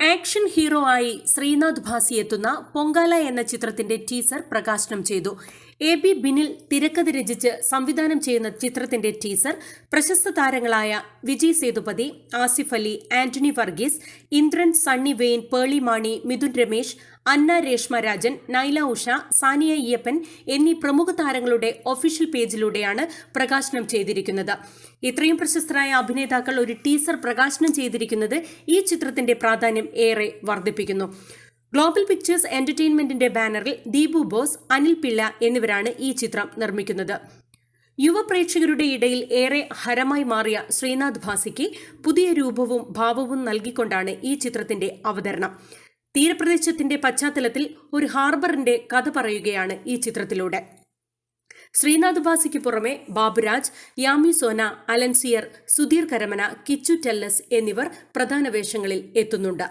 Action hero ആയി ശ്രീനാഥ് ഭാസി എത്തുന്ന പൊങ്കാല എന്ന ചിത്രത്തിന്റെ ടീസർ പ്രകാശനം ചെയ്തു. എ ബി ബിനിൽ തിരക്കഥ രചിച്ച് സംവിധാനം ചെയ്യുന്ന ചിത്രത്തിന്റെ ടീസർ പ്രശസ്ത താരങ്ങളായ വിജയ് സേതുപതി ആസിഫ് അലി ആന്റണി വർഗീസ് ഇന്ദ്രൻ സണ്ണി വെയിൻ പേളി മാണി മിഥുൻ രമേശ് അന്ന രേഷ്മ രാജൻ നൈല ഉഷ സാനിയ അയ്യപ്പൻ എന്നീ പ്രമുഖ താരങ്ങളുടെ ഒഫീഷ്യൽ പേജിലൂടെയാണ് പ്രകാശനം ചെയ്തിരിക്കുന്നത്. ഇത്രയും പ്രശസ്തരായ അഭിനേതാക്കൾ ഒരു ടീസർ പ്രകാശനം ചെയ്തിരിക്കുന്നത് ഈ ചിത്രത്തിന്റെ പ്രാധാന്യം ഏറെ വർദ്ധിപ്പിക്കുന്നു. ഗ്ലോബൽ പിക്ചേഴ്സ് എന്റർടൈൻമെന്റിന്റെ ബാനറിൽ ദീപു ബോസ് അനിൽ പിള്ള എന്നിവരാണ് ഈ ചിത്രം നിർമ്മിക്കുന്നത്. യുവ പ്രേക്ഷകരുടെ ഇടയിൽ ഏറെ ഹരമായി മാറിയ ശ്രീനാഥ് ഭാസിക്ക് പുതിയ രൂപവും ഭാവവും നൽകിക്കൊണ്ടാണ് ഈ ചിത്രത്തിന്റെ അവതരണം. തീരപ്രദേശത്തിന്റെ പശ്ചാത്തലത്തിൽ ഒരു ഹാർബറിന്റെ കഥ പറയുകയാണ് ഈ ചിത്രത്തിലൂടെ. ശ്രീനാഥ് ബാസിക്ക് പുറമെ ബാബുരാജ് യാമി സോന അലൻസിയർ സുധീർ കരമന കിച്ചു ടെല്ലസ് എന്നിവർ പ്രധാന വേഷങ്ങളിൽ എത്തുന്നുണ്ട്.